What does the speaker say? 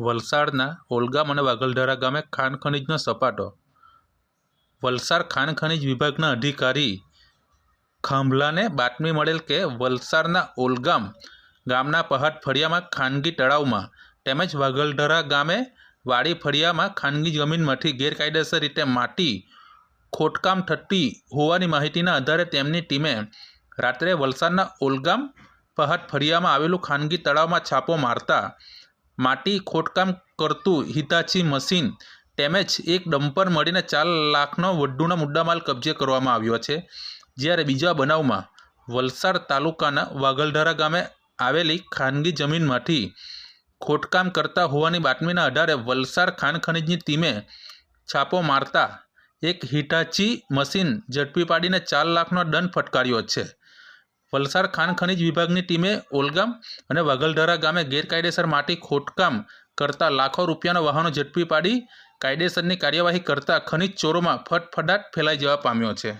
વલસાડના ઓલગામ અને વાગલધરા ગામે ખાણ ખનીજનો સપાટો. વલસાડ ખાણ ખનીજ વિભાગના અધિકારી ખાંભલાને બાતમી મળેલ કે વલસાડના ઓલગામ ગામના પહાડ ફળિયામાં ખાનગી તળાવમાં તેમજ વાગલધરા ગામે વાડી ફળિયામાં ખાનગી જમીનમાંથી ગેરકાયદેસર રીતે માટી, ખોટકામ થતી હોવાની માહિતીના આધારે તેમની ટીમે રાત્રે વલસાડના ઓલગામ પહાડ ફળિયામાં આવેલું ખાનગી તળાવમાં છાપો મારતા માટી ખોદકામ કરતું હિતાચી મશીન તેમજ એક ડમ્પર મળીને ચાર લાખનો વધુનો મુદ્દામાલ કબજે કરવામાં આવ્યો છે. જ્યારે બીજા બનાવમાં વલસાડ તાલુકાના વાઘલધારા ગામે આવેલી ખાનગી જમીનમાંથી ખોટકામ કરતા હોવાની બાતમીના આધારે વલસાડ ખાણ ખનીજની ટીમે છાપો મારતા એક હિટાચી મશીન ઝડપી પાડીને ચાર લાખનો દંડ ફટકાર્યો છે. વલસાડ ખાણ ખનીજ વિભાગની ટીમે ઓલગામ અને વાઘલધરા ગામે ગેરકાયદેસર માટી ખોટકામ કરતા લાખો રૂપિયાના વાહનો ઝડપી પાડી કાયદેસરની કાર્યવાહી કરતા ખનીજ ચોરોમાં ફટફડાટ ફેલાઈ જવા પામ્યો છે.